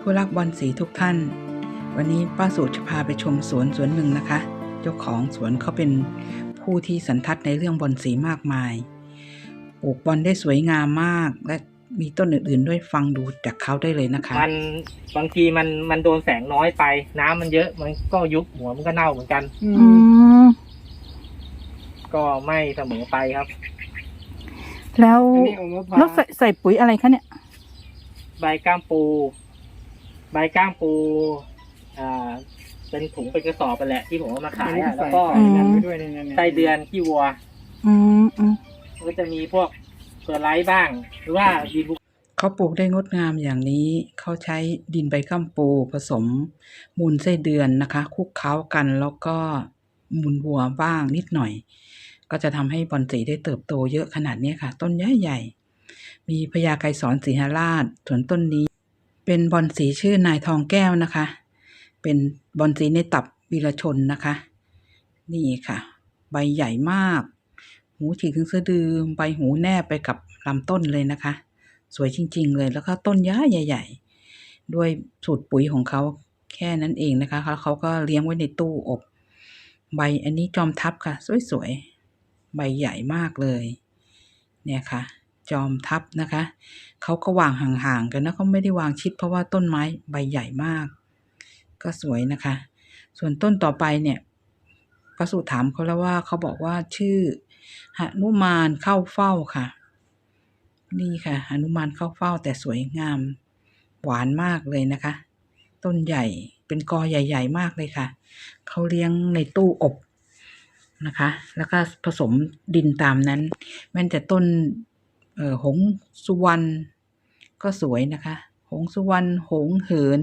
ดีค่ะผู้รักบอลสีทุกท่าน วันนี้ป้าสูจะพาไปชมสวนสวนหนึ่งนะคะ เจ้าของสวนเขาเป็นผู้ที่สันทัดในเรื่องบอลสีมากมาย ปลูกบอลได้สวยงามมาก และมีต้นอื่นๆ ด้วยฟังดูจากเขาได้เลยนะคะ มันบางทีมันมันโดนแสงน้อยไป น้ำมันเยอะมันก็ยุบหัวมันก็เน่าเหมือนกัน อืมก็ไม่เสมอไปครับ แล้วอันนี้องค์มะพร้าแล้ววใส่ใส่ปุ๋ยอะไรคะเนี่ย ใบก้ามปู ใบก้ามปูอ่าเป็นถุงเป็นกระสอบไปแหละที่ผมเอามาขายอะใส่แล้วก็ใส่นั่นไปด้วยเนี่ยเนี่ยไส้เดือนขี้วัว อืมอืมมันก็จะมีพวกเฟอร์ไลท์บ้าง หรือว่าดีบุกเขาปลูกได้งดงามอย่างนี้ เขาใช้ดินใบกัมปูผสม มูลไส้เดือนนะคะ คลุกเคล้ากันแล้วก็มูลวัวบ้างนิดหน่อย ก็จะทำให้บอนสีได้เติบโตเยอะขนาดนี้ค่ะ ต้นใหญ่ใหญ่ๆมีพญาไกรสอนสีหราชส่วนต้นนี้ เป็นบอนสีชื่อนายทองแก้วนะคะ เป็นบอนสีในตับวีรชนนะคะ นี่ค่ะ ใบใหญ่มาก หูฉีกถึงสะดือใบหูแนบไปกับลำต้นเลยนะคะ สวยจริง ๆ เลยแล้วก็ต้นย้าใหญ่ ๆ ด้วยสูตรปุ๋ยของเขาแค่นั้นเองนะคะแล้วเขาก็เลี้ยงไว้ในตู้อบ ใบอันนี้จอมทับค่ะ สวยๆ ใบใหญ่มากเลย เนี่ยค่ะ จอมทับนะคะ เขาก็วางห่างๆกันนะเขาไม่ได้วางชิดเพราะว่าต้นไม้ใบใหญ่มาก ก็สวยนะคะ ส่วนต้นต่อไปเนี่ยประสูตรถามเขาแล้วว่าเขาบอกว่าชื่อหนุมานเข้าเฝ้าค่ะ นี่ค่ะหนุมานเข้าเฝ้าแต่สวยงาม หวานมากเลยนะคะ ต้นใหญ่เป็นกอใหญ่ ๆ มากเลยค่ะ เขาเลี้ยงในตู้อบนะคะ แล้วก็ผสมดินตามนั้นแม้แต่ต้น หงสุวรรณก็สวยนะคะ หงสุวรรณหงเหิน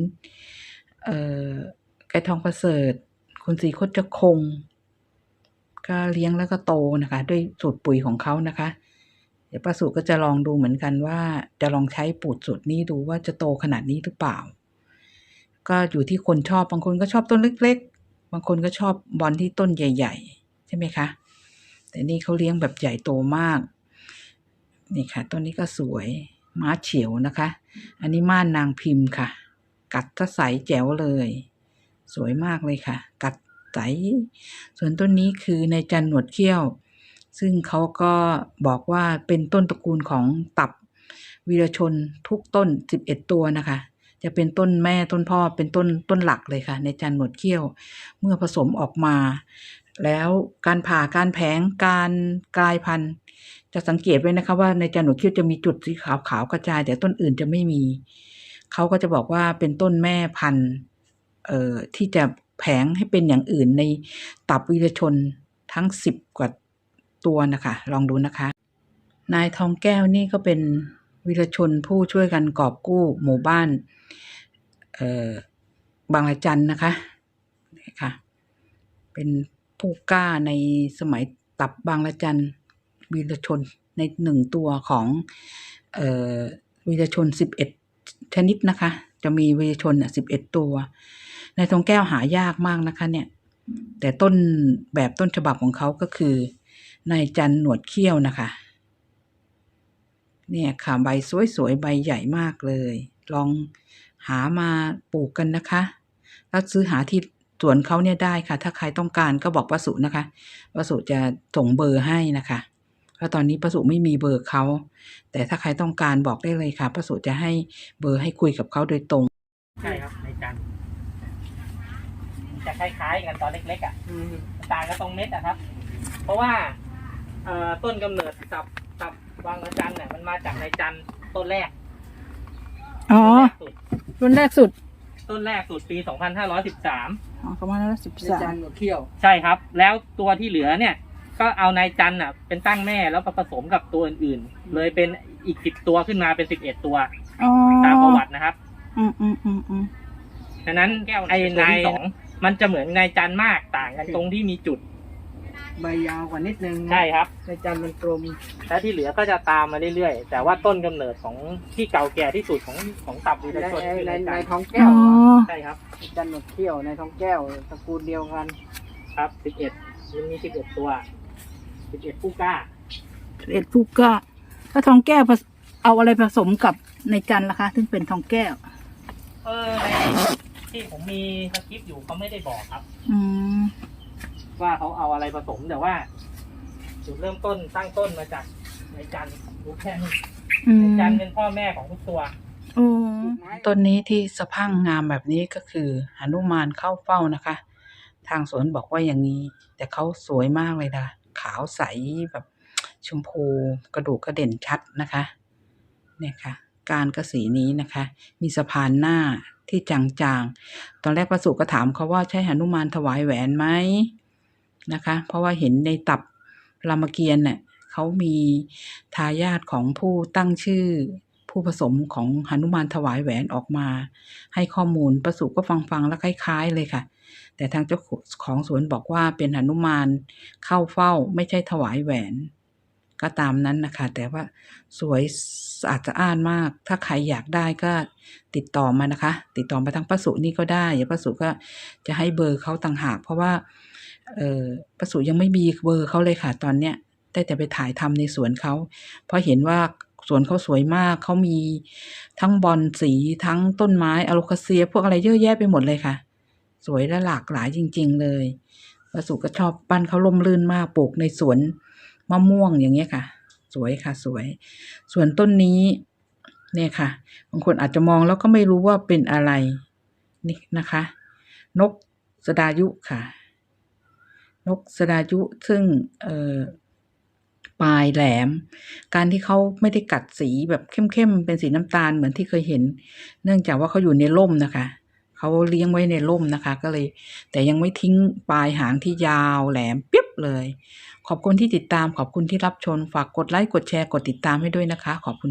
เออไก่ทองประเสริฐ คุณสีคดคง ก็เลี้ยงแล้วก็โตนะคะ ด้วยสูตรปุ๋ยของเขานะคะ เดี๋ยวป้าสุก็จะลองดูเหมือนกันว่าจะลองใช้ปูดสูตรนี้ดูว่าจะโตขนาดนี้หรือเปล่า ก็อยู่ที่คนชอบบางคนก็ชอบต้นเล็ก ๆ บางคนก็ชอบบอลที่ต้นใหญ่ ๆ ใช่ไหมคะ แต่นี่เขาเลี้ยงแบบใหญ่โตมาก นี่ค่ะต้นนี้ก็สวยม้าเฉียวนะคะ อันนี้ม่านนางพิมพ์ค่ะ กัดทะใสแจ๋วเลย สวยมากเลยค่ะ กัดใส ส่วนต้นนี้คือในจันหนวดเขี้ยว ซึ่งเขาก็บอกว่าเป็นต้นตระกูลของตับวีรชนทุกต้น 11 ตัวนะคะ จะเป็นต้นแม่ต้นพ่อเป็นต้นต้นหลักเลยค่ะ ในจันหนวดเขี้ยว เมื่อผสมออกมา แล้วการผ่าการแผงการกลายพันธุ์จะสังเกตไว้นะคะว่าในจันหนวดเขี้ยวจะมีจุดสีขาวๆกระจาย แต่ต้นอื่นจะไม่มี เขาก็จะบอกว่าเป็นต้นแม่พันธุ์เอ่อที่จะแผงให้เป็นอย่างอื่นในตับวีรชนทั้งสิบกว่าตัวนะคะ ลองดูนะคะ นายทองแก้วนี่ก็เป็น วีรชนผู้ช่วยกันกอบกู้หมู่บ้านบางละจันนะคะนี่ค่ะเป็นผู้กล้าในสมัยตับบางละจันวีรชนในหนึ่งตัวของออวีรชนสิบเอ็ดชนิดนะคะ จะมีวีรชนสิบเอ็ดตัว ในทองแก้วหายากมากนะคะเนี่ย แต่ต้นแบบต้นฉบับของเขาก็คือ นายจันหนวดเขี้ยวนะคะ เนี่ยค่ะใบสวยๆใบใหญ่มากเลย ลองหามาปลูกกันนะคะแล้วซื้อหาที่สวนเขาเนี่ยได้ค่ะ ถ้าใครต้องการก็บอกประสุนะคะประสุจะส่งเบอร์ให้นะคะเพราะตอนนี้ประสุไม่มีเบอร์เขา แต่ถ้าใครต้องการบอกได้เลยค่ะประสุจะให้เบอร์ให้คุยกับเขาโดยตรง ใช่ครับในจันมันจะคล้ายๆกันตอนเล็กๆอะอืมต่างกันตรงเม็ดอะครับ เพราะว่าเอ่อต้นกำเนิดตับตับ วางระจันเนี่ยมันมาจากในจันต้นแรกอ๋อต้นแรกสุดรุ่นแรกสุดต้นแรกสุดปี 2513 อ๋อประมาณนั้นสิบในสาจามนหนวดเขี้ยวใช่ครับ แล้วตัวที่เหลือเนี่ย ก็เอานายจันอะ เป็นตั้งแม่แล้วก็ผสมกับตัวอื่นๆ เลยเป็นอีกสิบตัวขึ้นมาเป็นสิบเอ็ดตัวอ๋อตามประวัตินะครับ อืมอืมอืมอืมฉะนั้นแก้วไอ้นายสองมันจะเหมือนนายจันมากต่างกันตรงที่มีจุด ใบยาวกว่านิดนึงใช่ครับ ในจานมันกลมแล้วที่เหลือก็จะตามมาเรื่อยๆ แต่ว่าต้นกำเนิดของที่เก่าแก่ที่สุดของของตับวีในรชนคือในนายในจันท้องอ๋แก้วอใช่ครับในจานหนวดเขี้ยวในท้องแก้วตระกูลเดียวกันครับสิบเอ็ดมันมีสิบเอ็ดตัวสิบเอ็ดผู้กล้า เอ็ดฟูก้าถ้าทองแก้วผสเอาอะไรผสมกับในจันล่ะคะซึ่งเป็นทองแก้ว เออในที่ผมมีสคริปต์อยู่เขาไม่ได้บอกครับ อืม ว่าเขาเอาอะไรผสมแต่ว่า จุดเริ่มต้นตั้งต้นมาจากในจันทร์รู้แค่นี้อืในมจันทร์เป็นพ่อแม่ของทุกตัวโอ้ต้นนี้ที่สะพรั่งงามแบบนี้ก็คือหนุมานเข้าเฝ้านะคะ ทางสวนบอกว่าอย่างนี้ แต่เขาสวยมากเลยนะขาวใสแบบชมพูกระดูกกระเด่นชัดนะคะเนี่ยค่ะ การกระสีนี้นะคะ มีสะพานหน้าที่จางๆ ตอนแรกประสุก็ถามเขาว่าใช่หนุมานถวายแหวนไหม นะคะ เพราะว่าเห็นในตับรามเกียรติ์เนี่ยเขามีทายาทของผู้ตั้งชื่อผู้ผสมของหนุมานถวายแหวนออกมา ให้ข้อมูลประสุก็ฟังๆแล้วคล้าย ๆ เลยค่ะ แต่ทางเจ้าของสวนบอกว่าเป็นหนุมานเข้าเฝ้าไม่ใช่ถวายแหวน ก็ตามนั้นนะคะ แต่ว่าสวยสะอาดสะอ้านมาก ถ้าใครอยากได้ก็ติดต่อมานะคะ ติดต่อมาทางป้าสุนี่ก็ได้เดี๋ยวป้าสุก็จะให้เบอร์เขาต่างหาก เพราะว่า เออป้าสุยังไม่มีเบอร์เขาเลยค่ะตอนเนี้ยได้แต่ไปถ่ายทำในสวนเขาเพราะเห็นว่าสวนเขาสวยมากเขามีทั้งบอนสีทั้งต้นไม้อะโลคาเซีย พวกอะไรเยอะแยะไปหมดเลยค่ะ สวยและหลากหลายจริง ๆ เลยป้าสุก็ชอบปั้นเขาล่มลื่นมากปลูกในสวนมะม่วงอย่างเงี้ยค่ะ สวยค่ะสวย ส่วนต้นนี้เนี่ยค่ะ บางคนอาจจะมองแล้วก็ไม่รู้ว่าเป็นอะไรนี่นะคะ นกสดายุค่ะ นกสดายุซึ่งปลายแหลม การที่เขาไม่ได้กัดสีแบบเข้มๆเป็นสีน้ำตาลเหมือนที่เคยเห็น เนื่องจากว่าเขาอยู่ในร่มนะคะเขาเลี้ยงไว้ในร่มนะคะ ก็เลย แต่ยังไม่ทิ้งปลายหางที่ยาวแหลมเปิ๊บเลย ขอบคุณที่ติดตามขอบคุณที่รับชมฝากกดไลค์กดแชร์กดติดตามให้ด้วยนะคะ ขอบคุณ